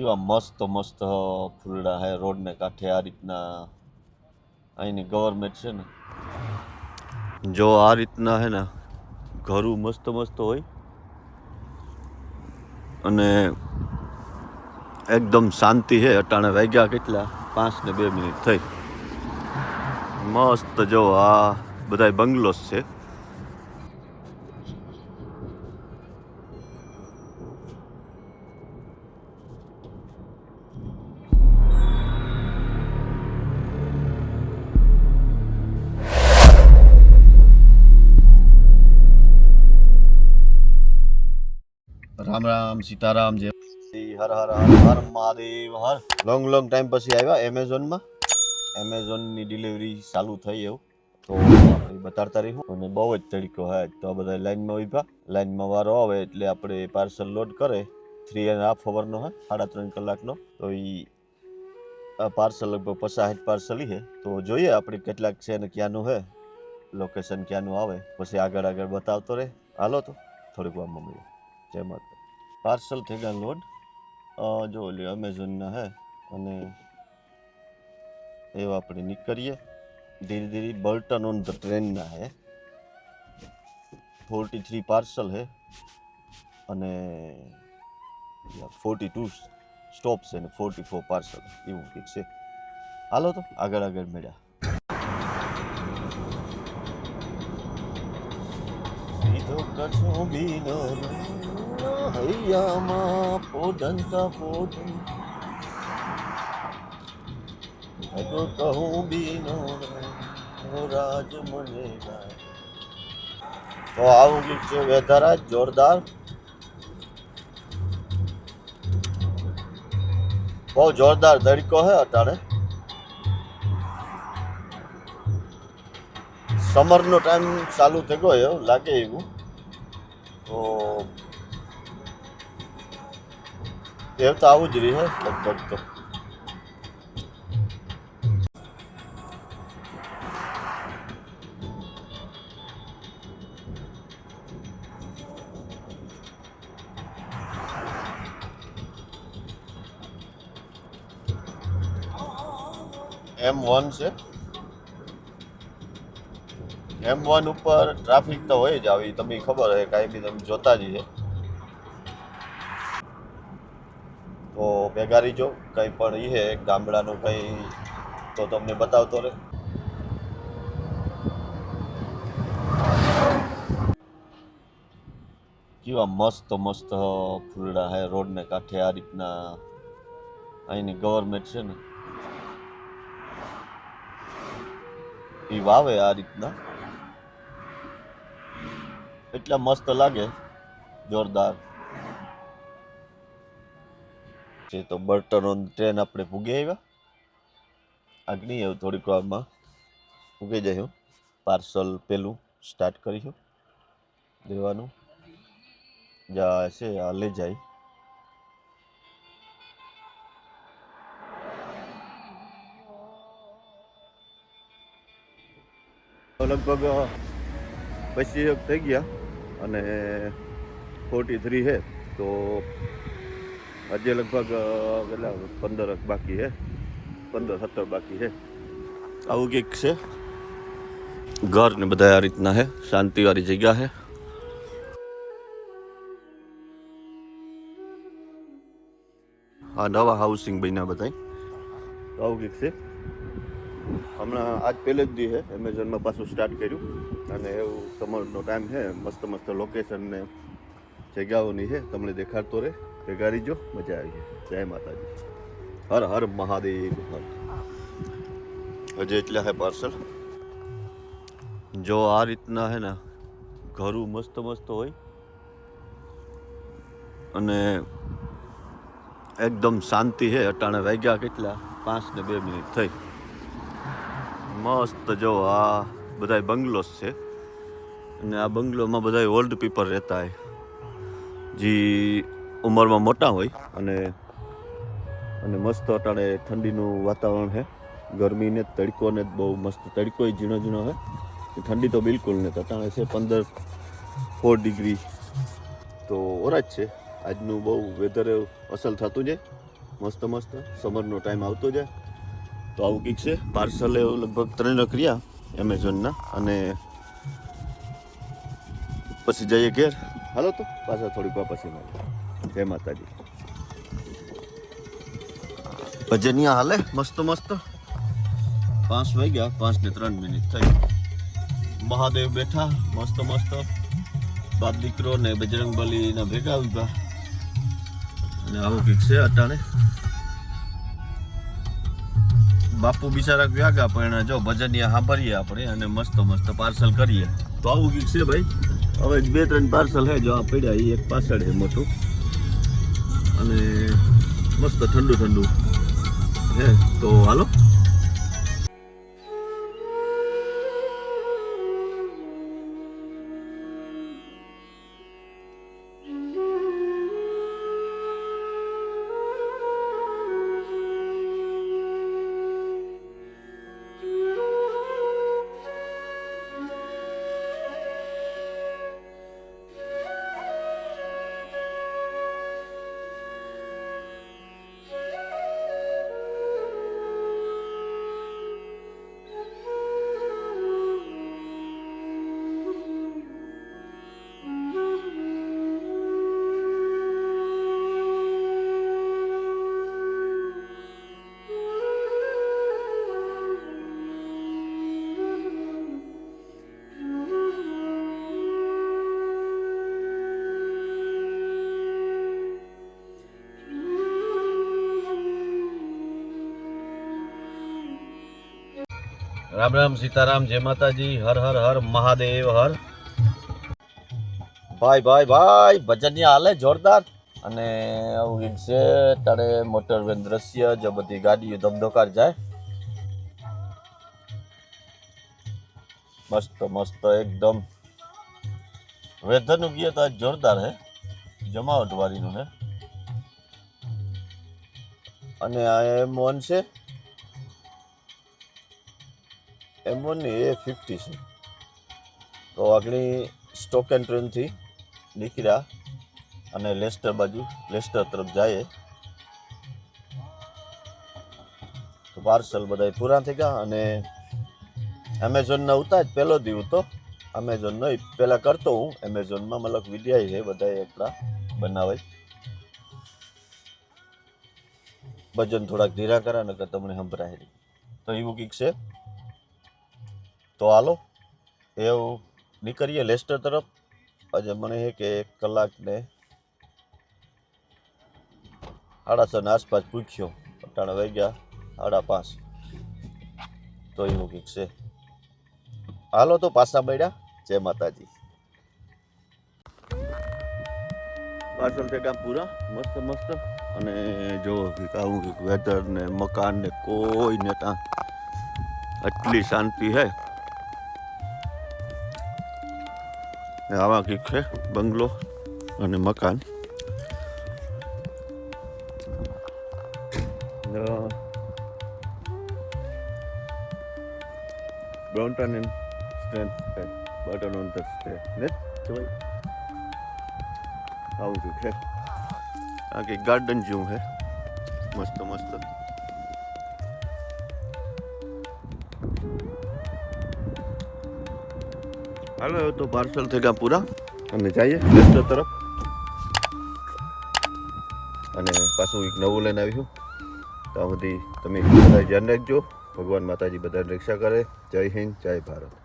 કેવા મસ્ત મસ્ત ફૂલડા હે, રોડને કાંઠે આ રીતના. અહીંની ગવર્મેન્ટ છે ને. જો આ રીતના હે ને, ઘરું મસ્ત મસ્ત હોય. અને એકદમ શાંતિ છે અટાણે વાગ્યા કેટલા? પાંચ ને બે મિનિટ થઈ. મસ્ત જો આ બધાય બંગલોસ છે. રામ રામ સીતારામ જે હર હર હર હર મહાદેવ, હર. લોંગ લોંગ ટાઈમ પછી આવ્યા એમેઝોનમાં એમેઝોનની ડિલિવરી ચાલુ થઈ એવું. તો બતાડતા રહ્યું અને બહુ જ તડકો હા તો આ બધા લાઈનમાં ઊભા. લાઈનમાં વારો આવે એટલે આપણે પાર્સલ લોડ કરે. થ્રી એન્ડ હાફ અવરનો હે સાડા ત્રણ કલાકનો. તો એ પાર્સલ લગભગ પચાસ પાર્સલ છે. તો જોઈએ આપણે કેટલાક છે ને ક્યાંનું હે લોકેશન ક્યાંનું આવે. પછી આગળ આગળ બતાવતો રહે. હાલો તો, થોડીક વારમાં મળીએ. જય માતા પાર્સલ થઈ લોડ. જો ઓલી અમેઝોનના હે, અને એવા આપણે નીકળીએ. ધીરે ધીરે બર્ટન ઓન ધ ટ્રેનના હે. ફોર્ટી થ્રી પાર્સલ હે, અને ફોર્ટી ટુ સ્ટોપ છે ને ફોર્ટી ફોર પાર્સલ, એવું કંઈક છે. હાલો તો, આગળ આગળ મળ્યા. કછો બીનો હૈયામાં પોદંતા પોદન અગો કહું બીનો રાજ મને તો આવું ગીત છે વેધારા, જોરદાર. બહુ જોરદાર ધડકો હે અટાણે. સમરનો ટાઈમ ચાલુ થઈ ગયો લાગે એવું. તો એ તો આવું જ રહી લગભગ તો. એમ વન છે. એમ વન ઉપર ટ્રાફિક તો હોય જ આવી, તમને ખબર હોય કાંઈ બી તમે જોતા જ છે તો જો, કંઈ પણ એ હે, ગામડાનું કંઈ, તો તમને બતાવતો રહે. કેવા મસ્ત મસ્ત ફૂલડા હે, રોડને કાંઠે આ રીતના. અહીંની ગવર્મેન્ટ છે ને એ વાવે આ રીતના. એટલા મસ્ત લાગે, જોરદાર. છે તો બર્ટન ઓન ટ્રેન આપણે ભૂગી આવ્યા. આગળ એવું થોડીક વારમાં ભૂગી જાય પાર્સલ પેલું સ્ટાર્ટ કરીશું. દેવાનું જા, છે, આ લઈ જાય. લગભગ પચીસ થઈ ગયા અને ફોર્ટી થ્રી છે. તો હજી લગભગ કેટલા પંદર બાકી છે. પંદર સત્તર બાકી છે. આવું કંઈક છે? ઘર ને બધા આ રીતના છે. શાંતિવાળી જગ્યા છે. આ નવા હાઉસિંગ બન્યા બધા આવું કંઈક છે. હમણાં આજ પહેલે જ દી છે. એમેઝોનમાં પાછું સ્ટાર્ટ કર્યું. અને એવું સમરનો ટાઈમ છે. મસ્ત મસ્ત લોકેશન ને જગ્યાઓની છે. તમને દેખાડતો રહે. ભેગા રહીજો મજા આવી જાય. માતાજી. હર હર મહાદેવ, હર. હજી એટલા હે પાર્સલ. જો આ રીતના હે ને, ઘરું મસ્ત મસ્ત હોય અને એકદમ શાંતિ છે અટાણે વાગ્યા કેટલા? પાંચ ને બે મિનિટ થઈ. મસ્ત જો આ બધાય બંગલોસ છે. અને આ બંગલોમાં બધાય ઓલ્ડ પીપલ રહેતા હોય જે ઉંમરમાં મોટા હોય અને અને મસ્ત અટાણે ઠંડીનું વાતાવરણ છે ગરમીને તડકો ને બહુ મસ્ત તડકો ઝીણો ઝીણો છે ઠંડી તો બિલકુલ નથી અટાણે છે પંદર ફોર ડિગ્રી તો ઓરા જ છે. આજનું બહુ વેધર અસલ થતું છે મસ્ત મસ્ત. સમરનો ટાઈમ આવતો જાય. તો આવું કંઈક છે. પાર્સલ લગભગ ત્રણ કર્યા એમેઝોનના અને પછી જઈએ ઘેર. હાલો તો, પાછા થોડીક વાર પછી મળીએ. જય માતાજી. ભજનિયા હાલે? મસ્ત મસ્ત. પાંચ વાગ્યા, પાંચ ને ત્રણ મિનિટ થઈ. મહાદેવ બેઠા, મસ્ત મસ્ત. બાપ દીકરો ને બજરંગ બલીના ભેગા ઊભા. અને આવું કંઈક છે અટાણે. બાપુ બિચારા વ્યાગા, પણ જો ભજનિયા સાંભળીએ આપણે અને મસ્ત મસ્ત પાર્સલ કરીએ. તો આવું કંઈક છે ભાઈ. હવે બે, ત્રણ પાર્સલ હે, જો આ પડ્યા, એ એક પાછળ છે મોટું. અને મસ્ત ઠંડુ ઠંડુ. હે તો હાલો. રામ રામ સીતારામ, જય માતાજી, હર હર હર, મહાદેવ, હર. ભાઈ ભાઈ ભાઈ ભજનિયા હાલે, જોરદાર. અને આવું એક છે તારે મોટર વેન દ્રશ્ય, જે બધી ગાડીઓ ધમધોકાર જાય. મસ્ત મસ્ત, એકદમ. વેધરનું ગીત આજ જોરદાર હે. જમાવટ વાળીનું હે. અને આ એમ વન છે. એમ વનની એ ફિફ્ટી છે. તો આગળની સ્ટોક એન્ડ ટ્રેનથી નીકળ્યા અને લેસ્ટર બાજુ લેસ્ટર તરફ જાય તો પાર્સલ બધા પૂરા થઈ ગયા અને એમેઝોનના ઉતા પહેલો દી તો એમેઝોનનો એ પહેલાં કરતો હું. એમેઝોનમાં મતલબ વિડીયા છે બધા આપણા બનાવે. ભજન થોડાક ધીરા કરા, નકર તમને સંભળાય તો એવું કંઈક છે. તો હાલો, એવું નીકળીએ લેસ્ટર તરફ. આજે મને છે કે એક કલાકને સાડા છ ને આસપાસ પૂછ્યો. અટાણે વાગ્યા સાડા પાંચ. તો એવું કંઈક છે. હાલો તો પાછા મળ્યા. જય માતાજી. પાર્સલ છે કામ પૂરા. મસ્ત મસ્ત. અને જો કંઈક આવું કંઈક વેધર ને મકાન ને કોઈ ને આટલી શાંતિ હે. આવા કંઈક છે બંગલો અને મકાન. બ્રાઉન્ટન and strength button on the stay ને ભાઈ આવું છે આ કંઈક ગાર્ડન જેવું છે. મસ્ત મસ્ત. હાલો તો પાર્સલ થઈ ગયા પૂરા. અને જઈએ. લેસ્ટર તરફ. અને પાછું એક નવું લઈને આવીશું ત્યાં સુધી તમે બધા ધ્યાન રાખજો. ભગવાન માતાજી બધાને રક્ષા કરે. જય હિન્દ જય ભારત.